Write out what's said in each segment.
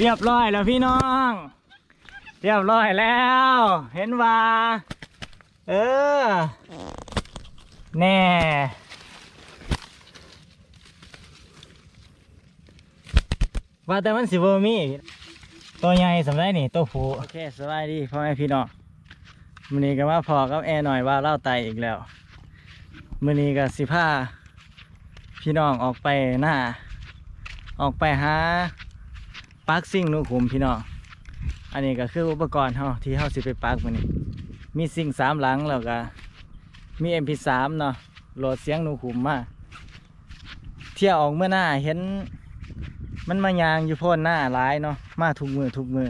เรียบร้อยแล้วพี่น้อง เรียบร้อยแล้ว เห็นว่า เออ แน่ว่าแต่มันสิบมีตัวใหญ่สำได้นี่ตัวผู้โอเคสบายดีพ่อแม่พี่น้องมื้อนี้ก็มาพอกับแอร์หน่อยว่าเล่าไตอีกแล้วมือนี้ก็สิพาพี่น้องออกไปหน้า ออกไปหา ปักซิ่งหนูขุมพี่น้องอันนี้ก็คืออุปกรณ์เฮาที่เฮาสิไปปักมื้อนี้มีซิ่งสามหลังแล้วก็มี MP3 เนาะโหลดเสียงหนูขุมมาเที่ยวออกเมื่อหน้าเห็นมันมายางอยู่พ่นหน้าร้ายเนาะมาทุกมือทุกมือ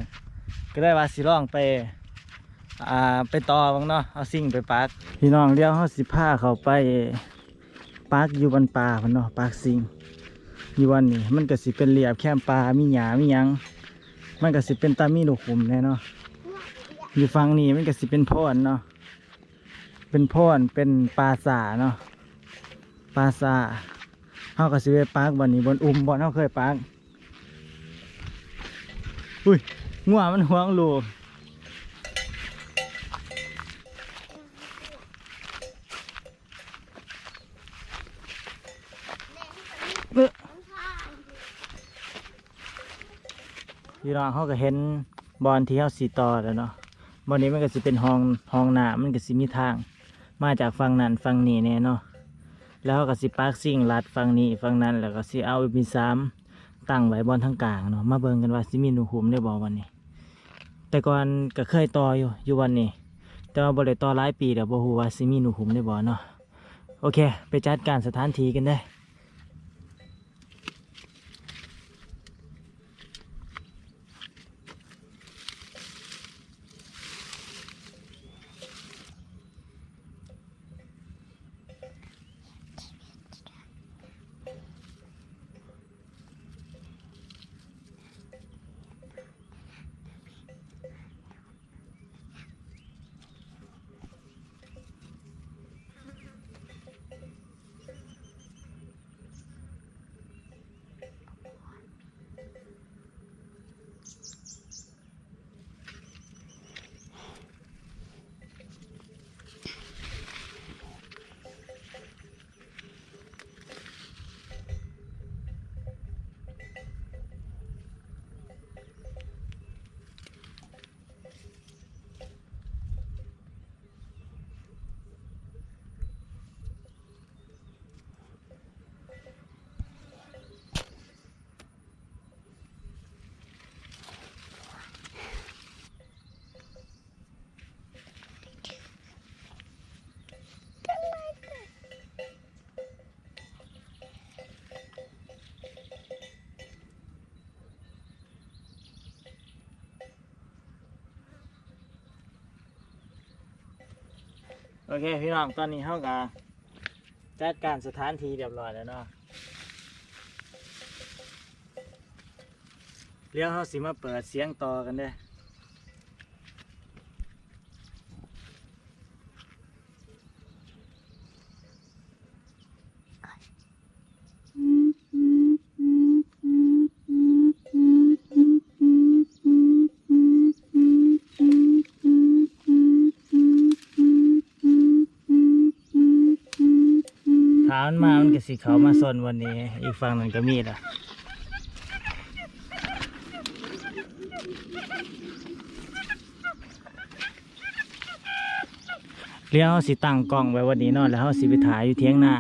ก็ได้ว่าสิลองไปอ่าไปต่อบ้างเนาะเอาซิ่งไปปักพี่น้องเลี้ยวเขาสิผ้าเขาไปปักอยู่บนป่าพันเนาะปักซิ่ง อยู่วันนี้มันก็สิเป็นเรียบแคมปลามีหยามีหยัง มันก็สิเป็นตามีลูกขุมแน่เนาะอยู่ฝั่งนี้มันก็สิเป็นโพ่นเนาะเป็นโพ่นเป็นปลาสาเนาะปลาสาเขาก็สิไปปักบนนี้บนอุ้มบนเขาเคยปักอุ้ยงัวมันห่วงลูก พี่น้องเขาก็เห็นบอลที่เขาสีต่อแล้วเนาะบอลนี้มันก็สิเป็นห้องห้องหนามันก็สิมีทาง มาจากฝั่งนั้นฝั่งนี้แน่เนาะแล้วเขาก็สิปาร์กซิ่งลัดฝั่งนี้ฝั่งนั้นแล้วก็สิเอามีสามตั้งไว้บอลทั้งกลางเนาะมาเบิ่งกันว่าสิมีหนูหุมได้บ่วันนี้ แต่ก่อนก็เคยต่ออยู่อยู่วันนี้ แต่ว่าบ่ได้ต่อหลายปีเดี๋ยวบ่ฮู้ว่าสิมีหนูหุมได้บ่เนาะโอเค ไปจัดการสถานที่กันได้ เคพี่น้องตอนนี้เฮาก็จัดการสถานที่เรียบร้อยแล้วเนาะเรียวเฮาสิมาเปิดเสียงต่อกันเด้อ ถามมันมา มันก็ สิเขามาซนวันนี้ อีกฝั่งหนึ่งก็มีละเลี้ยวสิตั้งกล้องไว้วันนี้นอนแล้วเราสิไปถ่ายอยู่เทียงหน้า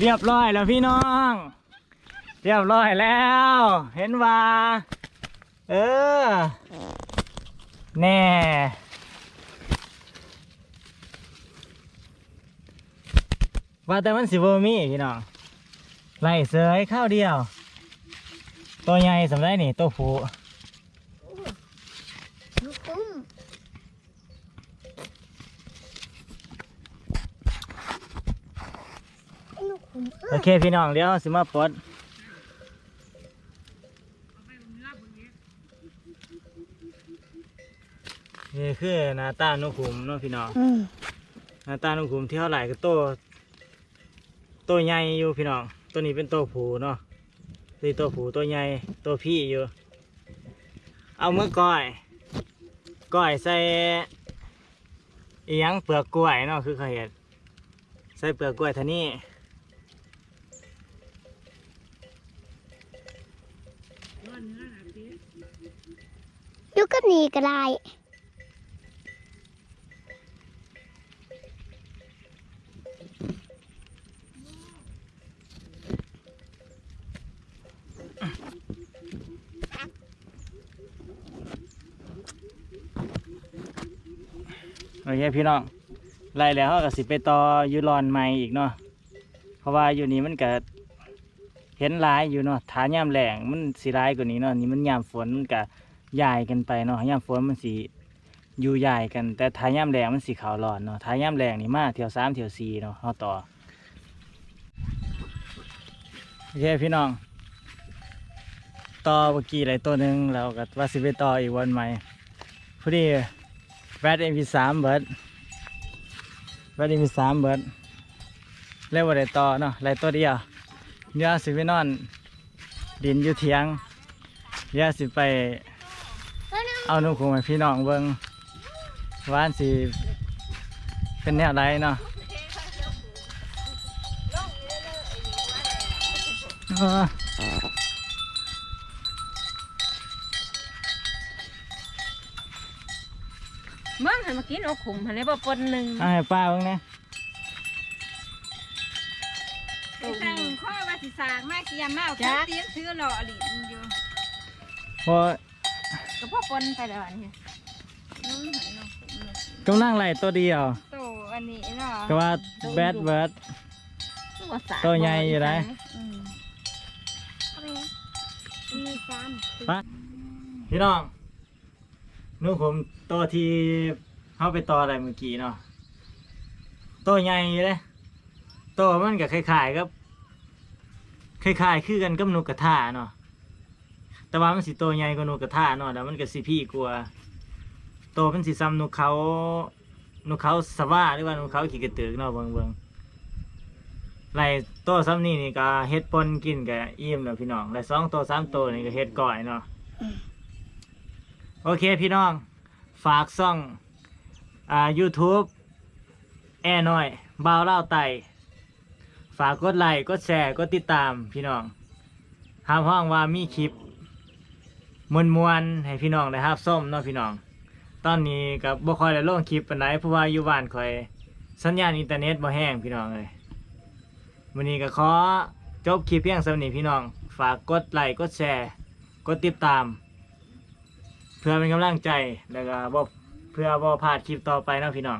เรียบร้อยแล้วพี่น้อง เรียบร้อยแล้ว เห็นว่า เออ แน่ว่าแต่มันสิบมีพี่น้องไล่เสยข้าวเดียว ตัวใหญ่สำได้นี่ตัวผู้ โอเคพี่น้องเดี๋ยวสิมาปลดนี่คือหน้าตานุขุมเนาะพี่น้องอืมหน้าตานุขุมที่เท่าไหร่ก็โตโตใหญ่อยู่พี่น้องตัวนี้เป็นโตผูเนาะตัวนี้โตผูตัวใหญ่โตพี่อยู่ เอาเมื่อก้อยก้อยใส่อีหยังเปลือกกล้วยเนาะคือเขาเห็นใส่เปลือกกล้วยเท่านี้ อยุก็หนีก็ได้โอเคพี่น้องไล่แล้วก็สิไปต่ออยูรอนใหม่อีกเนาะเพราะว่าอยู่นี่มันก็เห็นลายอยู่เนาะฐานยามแหลงมันสิร้ายกว่านี้เนาะนี่มันยามฝนมันก็ ย้ายกันไปเนาะยามฝนมันสิอยู่ย้ายกัน แต่ฐายามแหลงมันสิขาวร้อนเนาะฐายามแหลงนี่มาเที่ยวสามเที่ยวสี่เนาะเอาต่อโอเคพี่น้อง ต่อเมื่อกี้อะไรตัวหนึ่งแล้วก็ว่าสิไปต่ออีกวันใหม่พอดีแบตเอ็มพีสามเบิร์ดแบตเอ็มพีสามเบิร์ดเรียกว่าได้ต่อเนาะไรตัวเดียวเดี๋ยวสิไปนอนดินอยู่เทียงเดี๋ยวสิไป เอาหนุ่มให้พี่น้องเบิ่งว่าอันสิเป็นแนวไรเนาะเออมึงหันมากินอกขุมหันเลยบ่ปนหนึ่งเอาให้ป้าเบิ่งนะตั้งข้อว่าสิสากมากสิยามมาเอาคนเตียงซื้อหล่ออลิอยู่เพอ ก็พ่อปนไปแล้วนี่น้องหันน้องขุมเนาะกำลังไล่ตัวเดียวโตอันนี้เนาะก็ว่าแบดเบิร์ด ตัวสากตัวใหญ่อยู่นะอืมเอาไปนะมีซ้พี่น้องนู่นผมตัวที่เข้าไปต่ออะไรเมื่อกี้เนาะตัวใหญ่เลยตัวมันก็คล้ายๆกับคล้ายๆคือกันกับนกกระทาเนาะ แต่ว่ามันสิตัวใหญ่กว่านกกระทาเนาะแล้วมันก็สิพี่กลัวาตัวมันสิซ้ำนกเขานกเขาสว่าหรือว่านกเขาขี่กระตือกเนาะเบิ่งเบิ่งไล่ตัวซ้ำนี่นี่ก็เฮ็ดปนกินกับอิ่มแล้วพี่น้องไล่สองตัวสามตัวนี่ก็เฮ็ดก่อยเนาะโอเคพี่น้อง ฝากซ่องอ่า YouTube แอร์น้อยบ่าวเล่าไต่ฝากกดไลค์กดแชร์กดติดตามพี่น้องห้ามห้องว่ามีคลิป มวนมวนๆให้พี่น้องได้รับส้มเนาะพี่น้อง ตอนนี้กับบ่ค่อยได้ลงคลิปปานใดเพราะว่าอยู่บ้านคอย สัญญาณอินเทอร์เน็ตบ่แห้งพี่น้องเลยวันนี้ก็ขอจบคลิปเพียงสำนี้พี่น้อง ฝากกดไลค์กดแชร์ กดติดตาม เพื่อเป็นกำลังใจแล้วก็บ่เพื่อบ่พลาดคลิปต่อไปเนาะพี่น้อง